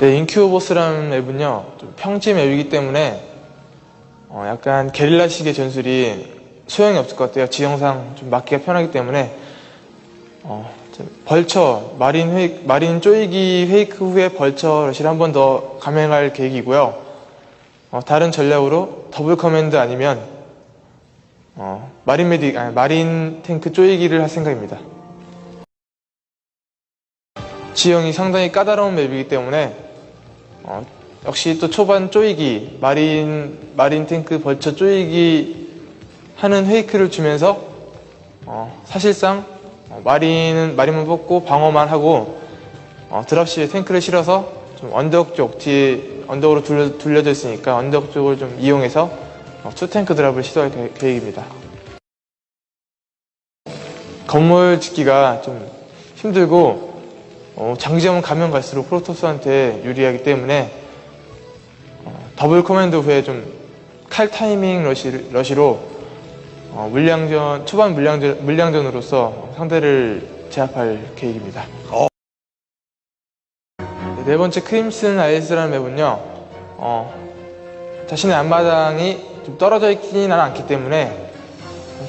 네, 인큐보스라는 맵은요, 좀 평지 맵이기 때문에 어, 약간 게릴라식의 전술이 소용이 없을 것 같아요. 지형상 좀 막기가 편하기 때문에 어, 좀 벌처, 마린 회 마린 쪼이기 페이크 후에 벌처 러시를 한 번 더 감행할 계획이고요. 어, 다른 전략으로 더블 커맨드 아니면 어, 마린 메딕, 아니, 마린 탱크 쪼이기를 할 생각입니다. 지형이 상당히 까다로운 맵이기 때문에 어, 역시 또 초반 쪼이기, 마린, 마린 탱크 벌처 쪼이기 하는 페이크를 주면서 어, 사실상 어, 마린은 마린만 뽑고 방어만 하고 어, 드랍십에 탱크를 실어서 좀 언덕 쪽 뒤에 언덕으로 둘러, 둘려져 있으니까 언덕 쪽을 좀 이용해서 어, 투탱크 드랍을 시도할 계- 계획입니다. 건물 짓기가 좀 힘들고 어, 장기전 가면 갈수록 프로토스한테 유리하기 때문에 어, 더블 커맨드 후에 좀 칼 타이밍 러시, 러시로 어, 물량전 초반 물량전 물량전으로서 상대를 제압할 계획입니다. 네, 네 번째 크림슨 아이스라는 맵은요. 어, 자신의 앞마당이 좀 떨어져 있지는 않기 때문에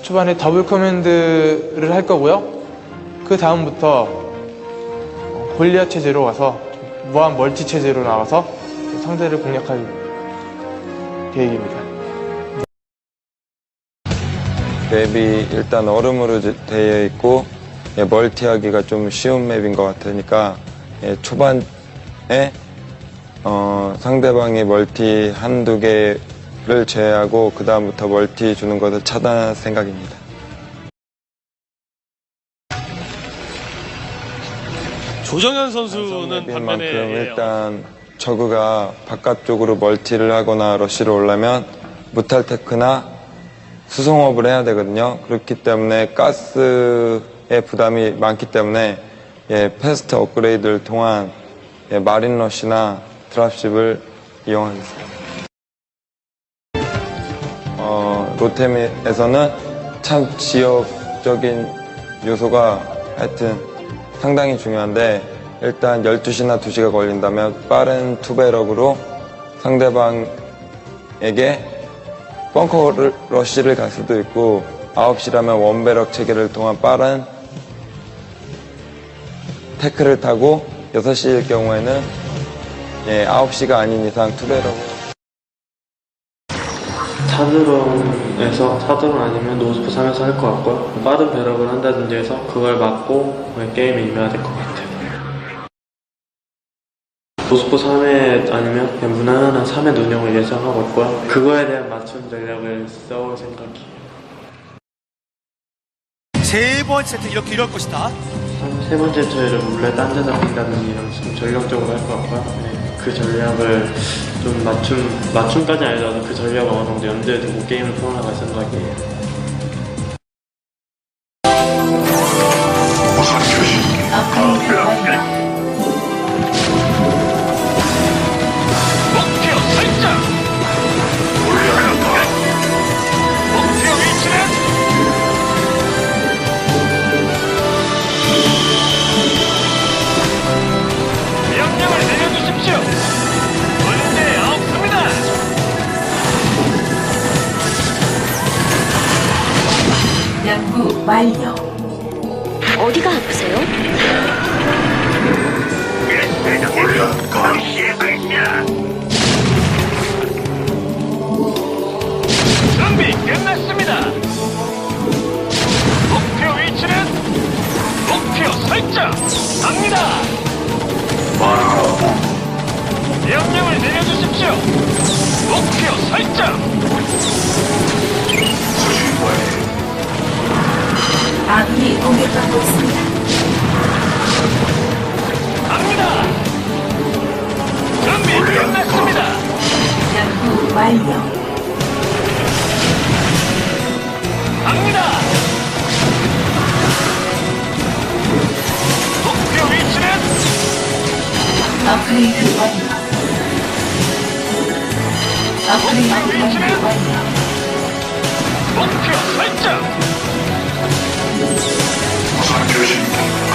초반에 더블 커맨드를 할 거고요. 그 다음부터 어, 골리앗 체제로 좀 무한 멀티 체제로 나가서 상대를 공략할 계획입니다. 맵이 일단 얼음으로 제- 되어 있고 예, 멀티하기가 좀 쉬운 맵인 것 같으니까 예, 초반에 어, 상대방이 멀티 한두 개를 제외하고 그 다음부터 멀티 주는 것을 차단할 생각입니다. 조정현 선수는 반면에 만큼 예, 일단 저그가 바깥쪽으로 멀티를 하거나 러시를 올라면 무탈 테크나 수송업을 해야 되거든요. 그렇기 때문에 가스의 부담이 많기 때문에 예, 패스트 업그레이드를 통한 예, 마린 러시나 드랍십을 이용하겠습니다. 어, 로템에서는 참 지역적인 요소가 하여튼 상당히 중요한데 일단 12시나 2시가 걸린다면 빠른 투배럭으로 상대방에게 벙커 러쉬를 갈 수도 있고 9시라면 원배럭 체계를 통한 빠른 태클을 타고 6시일 경우에는 예, 9시가 아닌 이상 투배럭 사드론에서 사드론 아니면 노스포 3에서 할 것 같고요. 빠른 배럭을 한다든지 해서 그걸 막고 게임에 임해야 될 것 같아요. 노스포 3회 아니면 그냥 무난한 3회 운영을 예상하고 있고요. 그거에 대한 맞춤 전략을 써올 생각이에요. 세 번째 세트 이렇게 이럴 것이다. 세 번째 저희를 몰래 딴데 잡힌다든지 이런 좀 전략적으로 할 것 같고요. 네, 그 전략을 좀 맞춤, 맞춤까지 아니더라도 그 전략을 어느 정도 두고 게임을 풀어나갈 생각이에요. 연구 완료. 어디가 아프세요? 준비 끝났습니다. 목표 위치는 목표 설정. 갑니다. 명령을 내려주십시오. 목표 설정. 공격받고 있습니다. 갑니다. 준비 끝났습니다. 연구 완료. 갑니다. 목표 위치는 업그레이드 완료. 업그레이드 완료. Constitution.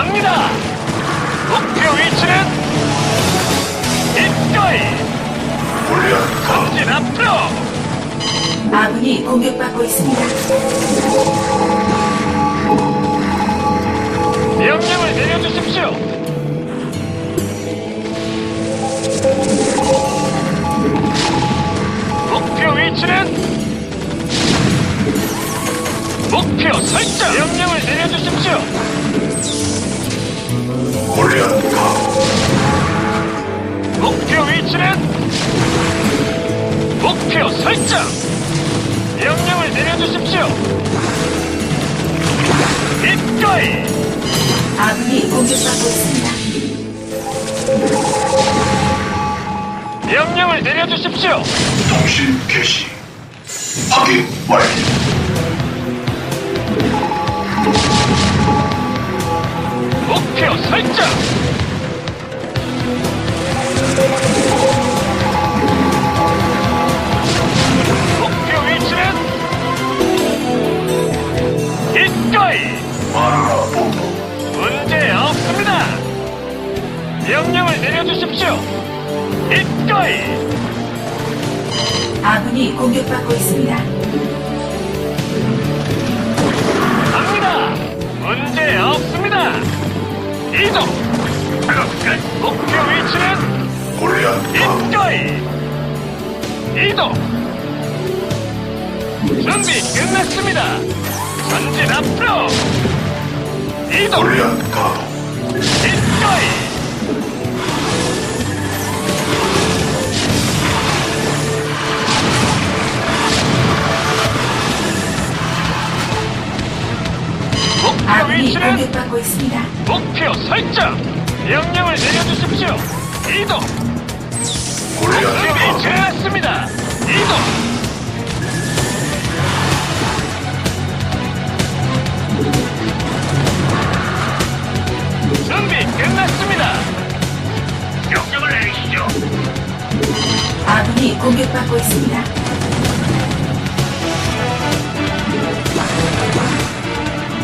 갑니다. 목표 위치는 입가이. 물렸다. 진 앞으로. 아군이 공격받고 있습니다. 명령을 내려주십시오. 목표 위치는 목표 설정. 명령을 내려주십시오. 목표 위치는 목표 설정. 명령을 내려주십시오. 기꺼이. 아군이 공격받고 있습니다. 명령을 내려주십시오. 통신 개시 확인 완료 목표 설정. 끝. 목표 위치는 골리앗 기꺼이 이동. 준비 끝났습니다. 전진 앞으로 이동. 골리앗 가도 기꺼이 목표 아군이 위치는 공격받고 있습니다. 목표 설정 이동! 가도 끝났습니다. 이동! 준비 끝났습니다. 명령을 내리시죠. 아군이 공격받고 있습니다.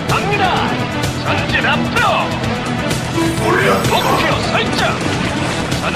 갑니다. 전진 앞으로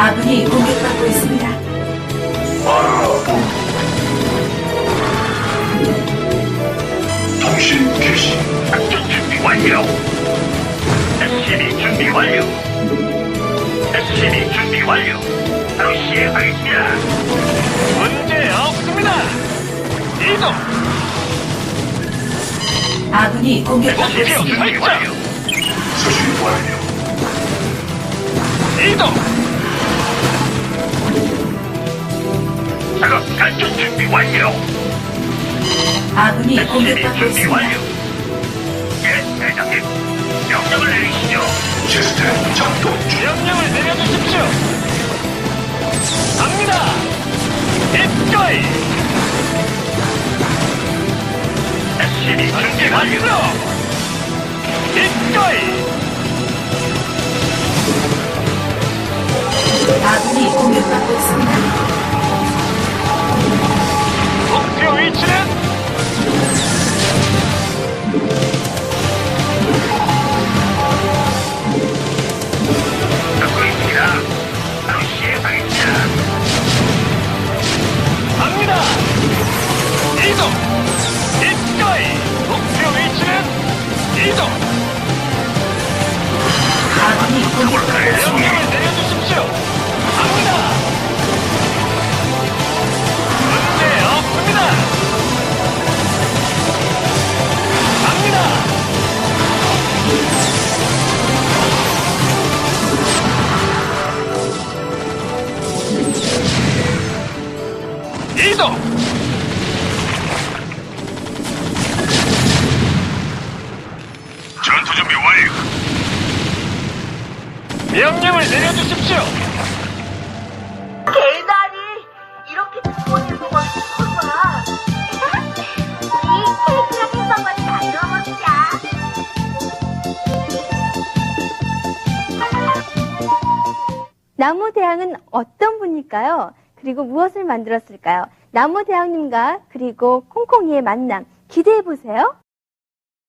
아군이 공격받고 있습니다. 통신 개시 작전 준비 완료. SCB 준비 완료. SCB 준비 완료. 바로 시행하겠습니다. 문제 없습니다. 이동. 아군이 공격받고 목표 있습니다. 설정. 수신 완료 이동. 작업 작전 준비 완료. 아군이 공격받고 준비 있습니다. 예, 대장님. 명령을 내리시죠. 시스템 작동 중 명령을 내려주십시오. 갑니다. 기꺼이. SCB 준비 완료. 기꺼이. 아군이 공격받고 있습니다. 나무 대왕은 어떤 분일까요? 그리고 무엇을 만들었을까요? 나무 대왕님과 그리고 콩콩이의 만남 기대해 보세요.